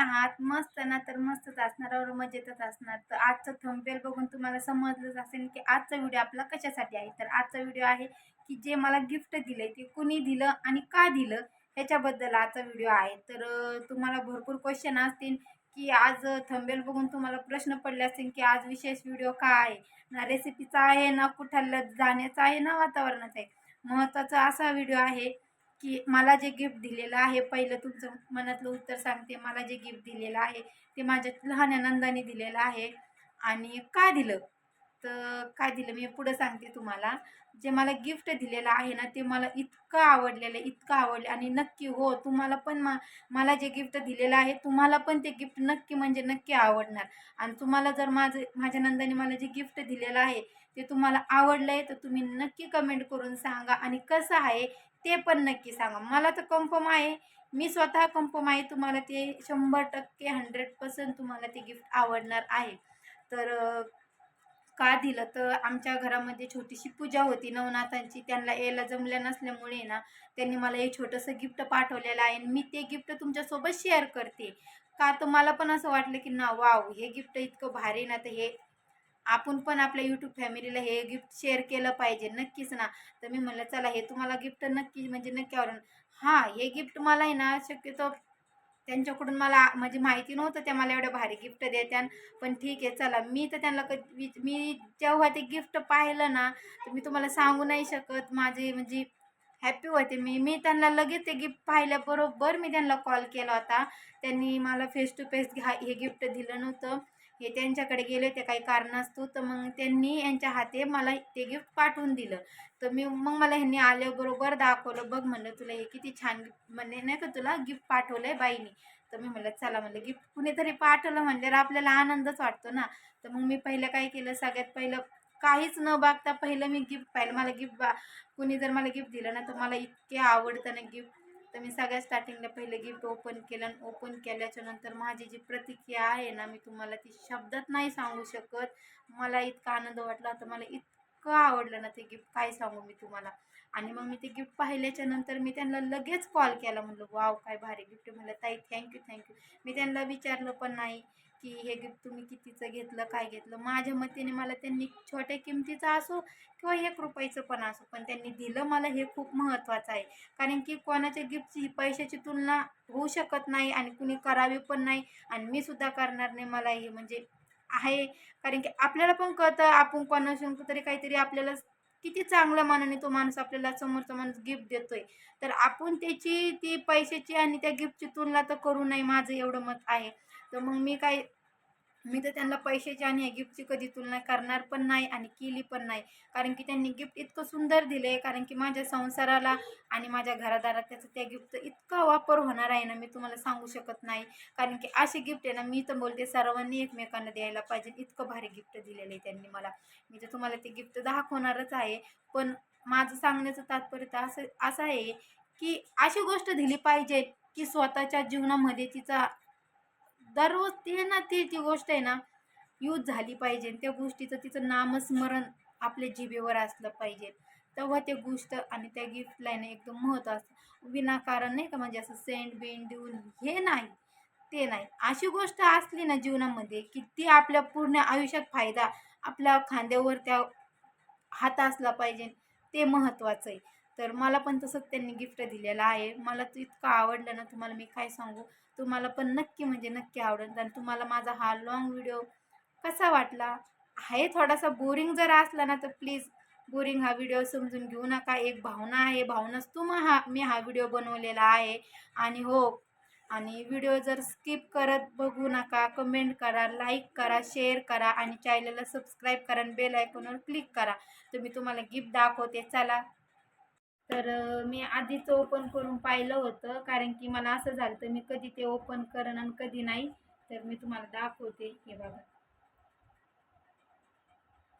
आहात मस्त ना तर मस्तच असणार और मजेतच असणार. तर आजचं थंबेल बघून तुम्हाला समजलंच असेल की आजचा व्हिडिओ आपला कशासाठी आहे? तर आजचा व्हिडिओ आहे की जे मला गिफ्ट दिलं ते कुणी दिलं आणि का दिलं ह्याच्याबद्दल आजचा व्हिडिओ आहे. तर तुम्हाला भरपूर क्वेश्चन असतील की आज थंबेल बघून तुम्हाला प्रश्न पडले असतील की आज विशेष व्हिडिओ का आहे? ना रेसिपीचा आहे ना कुठं जाण्याचा आहे ना वातावरणाचा आहे? महत्त्वाचा असा व्हिडिओ आहे की मला जे गिफ्ट दिलेलं आहे पहिलं तुमचं मनातलं उत्तर सांगते. मला जे गिफ्ट दिलेलं आहे ते माझ्या लहान आनंदाने दिलेलं आहे. आणि का दिलं? तर काय दिलं? मी पुढं सांगते तुम्हाला. जे मला गिफ्ट दिलेलं आहे ना ते मला इतकं आवडलेलं आहे इतकं आवडलं आणि नक्की हो तुम्हाला पण मा मला जे गिफ्ट दिलेलं आहे तुम्हाला पण ते गिफ्ट नक्की म्हणजे नक्की आवडणार. आणि तुम्हाला जर माझं माझ्या नंदाने मला जे गिफ्ट दिलेलं आहे ते तुम्हाला आवडलं आहे तर तुम्ही नक्की कमेंट करून सांगा. आणि कसं आहे ते पण नक्की सांगा. मला तर कन्फर्म आहे. मी स्वतः कन्फर्म आहे. तुम्हाला ते शंभर टक्के हंड्रेड पर्सेंट तुम्हाला ते गिफ्ट आवडणार आहे. तर का दिलं? तर आमच्या घरामध्ये छोटीशी पूजा होती. नवनाथांची. त्यांना यायला जमल्या नसल्यामुळे ना त्यांनी मला हे छोटंसं गिफ्ट पाठवलेलं आहे. आणि मी ते गिफ्ट तुमच्यासोबत शेअर करते. का? तर मला पण असं वाटलं की ना वाव हे गिफ्ट इतकं भारी ना तर हे आपण पण आपल्या यूट्यूब फॅमिलीला हे गिफ्ट शेअर केलं पाहिजे नक्कीच ना. तर मी म्हणलं चला हे तुम्हाला गिफ्ट नक्की म्हणजे नक्की आवडेल. हां हे गिफ्ट मला आहे ना शक्यतो त्यांच्याकडून मला म्हणजे माहिती नव्हतं त्या मला एवढं भारी गिफ्ट देत्यान. पण ठीक आहे चला मी तर त्यांना कधी वि- मी जेव्हा ते गिफ्ट पाहिलं ना तर मी तुम्हाला सांगू नाही शकत. माझे म्हणजे हॅपी होते मी. मी त्यांना लगेच ते गिफ्ट पाहिल्याबरोबर मी त्यांना कॉल केला होता. त्यांनी मला फेस टू फेस घ्या हे गिफ्ट दिलं नव्हतं. हे त्यांच्याकडे गेले होते काही कारणास्तव. तर मग त्यांनी यांच्या हाते मला ते गिफ्ट पाठवून दिलं. तर मी मग मला ह्यांनी आल्याबरोबर दाखवलं बघ म्हणलं तुला हे किती छान म्हणजे नाही का तुला गिफ्ट पाठवलं आहे बाईनी. तर मी म्हणलं चला म्हणलं गिफ्ट कुणीतरी पाठवलं म्हणल्यावर आपल्याला आनंदच वाटतो ना. तर मग मी पहिलं काय केलं सगळ्यात पहिलं काहीच न बघता पहिलं मी गिफ्ट पाहिलं. मला गिफ्ट बा कुणी जर मला गिफ्ट दिलं ना तर मला इतके आवडतं ना गिफ्ट तर मी सगळ्या स्टार्टिंगला पहिले गिफ्ट ओपन केलं आणि ओपन केल्याच्यानंतर माझी जी प्रतिक्रिया आहे ना मी तुम्हाला ती शब्दात नाही सांगू शकत. मला इतका आनंद वाटला. होता मला इतकं आवडलं ना ते गिफ्ट काय सांगू मी तुम्हाला? आणि मग मी ते गिफ्ट पाहिल्याच्या नंतर मी त्यांना लगेच कॉल केला. म्हणलं वाव काय भारी गिफ्ट म्हणलं ताई थँक्यू थँक्यू मी त्यांना विचारलं पण नाही की हे गिफ्ट तुम्ही कितीचं घेतलं काय घेतलं. माझ्या मतीने मला त्यांनी छोट्या किमतीचं असो किंवा एक रुपयाचं पण असो पण त्यांनी दिलं मला हे खूप महत्त्वाचं आहे. कारण की कोणाच्या गिफ्टची ही पैशाची तुलना होऊ शकत नाही आणि कुणी करावी पण नाही. आणि मी सुद्धा करणार नाही मला हे. म्हणजे आहे. कारण की आपल्याला पण कळतं आपण कोणाशी तरी काहीतरी आपल्याला किती चांगल्या मनाने तो माणूस आपल्याला समोरचा माणूस गिफ्ट देतोय. तर आपण त्याची ती पैशाची आणि त्या गिफ्टची तुलना तर करू नये माझं एवढं मत आहे. तर मग मी काय मी तर त्यांना पैशाची आणि गिफ्टची कधी तुलना करणार पण नाही आणि केली पण नाही. कारण की त्यांनी गिफ्ट इतकं सुंदर दिलं आहे कारण की माझ्या संसाराला आणि माझ्या घरादारात त्याचं त्या गिफ्टचा इतका वापर होणार आहे ना मी तुम्हाला सांगू शकत नाही. कारण की असे गिफ्ट आहे ना मी तर बोलते सर्वांनी एकमेकांना द्यायला पाहिजे. इतकं भारी गिफ्ट दिलेलं आहे त्यांनी मला. मी तर तुम्हाला ते गिफ्ट दाखवणारच आहे. पण माझं सांगण्याचं तात्पर्य तर असं असं आहे की अशी गोष्ट दिली पाहिजे की स्वतःच्या जीवनामध्ये तिचा दररोज ते ना ती ती गोष्ट आहे ना यूज झाली पाहिजे. त्या गोष्टीचं तिचं नामस्मरण आपल्या जिभेवर असलं पाहिजे. तेव्हा ते गोष्ट आणि त्या गिफ्टला ना एकदम महत्त्व असतं. विनाकारण नाही का म्हणजे असं सेंट बिंट देऊन हे नाही ते नाही. अशी गोष्ट असली ना जीवनामध्ये की ती आपल्या पूर्ण आयुष्यात फायदा आपल्या खांद्यावर त्या हात असला पाहिजे. ते महत्त्वाचं आहे. तर मला पण तसंच त्यांनी गिफ्ट दिलेलं आहे. मला तर इतकं आवडलं ना तुम्हाला मी काय सांगू? तुम्हाला पण नक्की म्हणजे नक्की आवडेल. आणि तुम्हाला माझा हा लॉंग व्हिडिओ कसा वाटला? आहे थोडासा बोरिंग जर असला ना तर प्लीज बोरिंग हा व्हिडिओ समजून घेऊ नका. एक भावना आहे भावनाच तुम हा मी हा व्हिडिओ बनवलेला आहे. आणि हो आणि व्हिडिओ जर स्किप करत बघू नका कमेंट करा लाईक करा शेअर करा आणि चॅनलला सबस्क्राईब करा आणि बेल आयकॉनवर क्लिक करा. तर मी तुम्हाला गिफ्ट दाखवते. चला तर मी आधीच ओपन करून पाहिलं होतं. कारण की मला असं झालं तर मी कधी ते ओपन करण आणि कधी नाही. तर मी तुम्हाला दाखवते. हे बघा.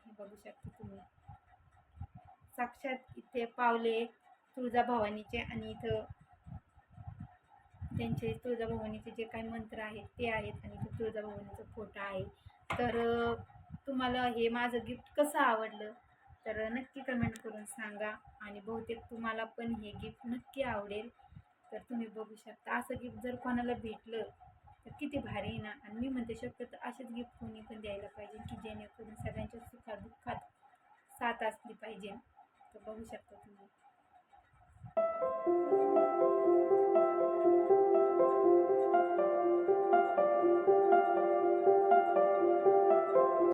हे बघू शकता तुम्ही. साक्षात इथे पावले तुळजाभवानीचे आणि इथं त्यांचे तुळजाभवानीचे जे काही मंत्र आहेत ते आहेत आणि इथं तुळजाभवानीचा फोटो आहे. तर तुम्हाला हे माझं गिफ्ट कसं आवडलं? तर नक्की कमेंट करून सांगा आणि बहुतेक तुम्हाला पण हे गिफ्ट नक्की आवडेल. तर तुम्ही बघू शकता. असं गिफ्ट जर कोणाला भेटलं तर किती भारी आहे ना? आणि मी म्हणते शक्यतो असेच गिफ्ट कोणी पण द्यायला पाहिजे की जेणेकरून सगळ्यांच्या सुखात दुःखात साथ असली पाहिजे. तर बघू शकता तुम्ही.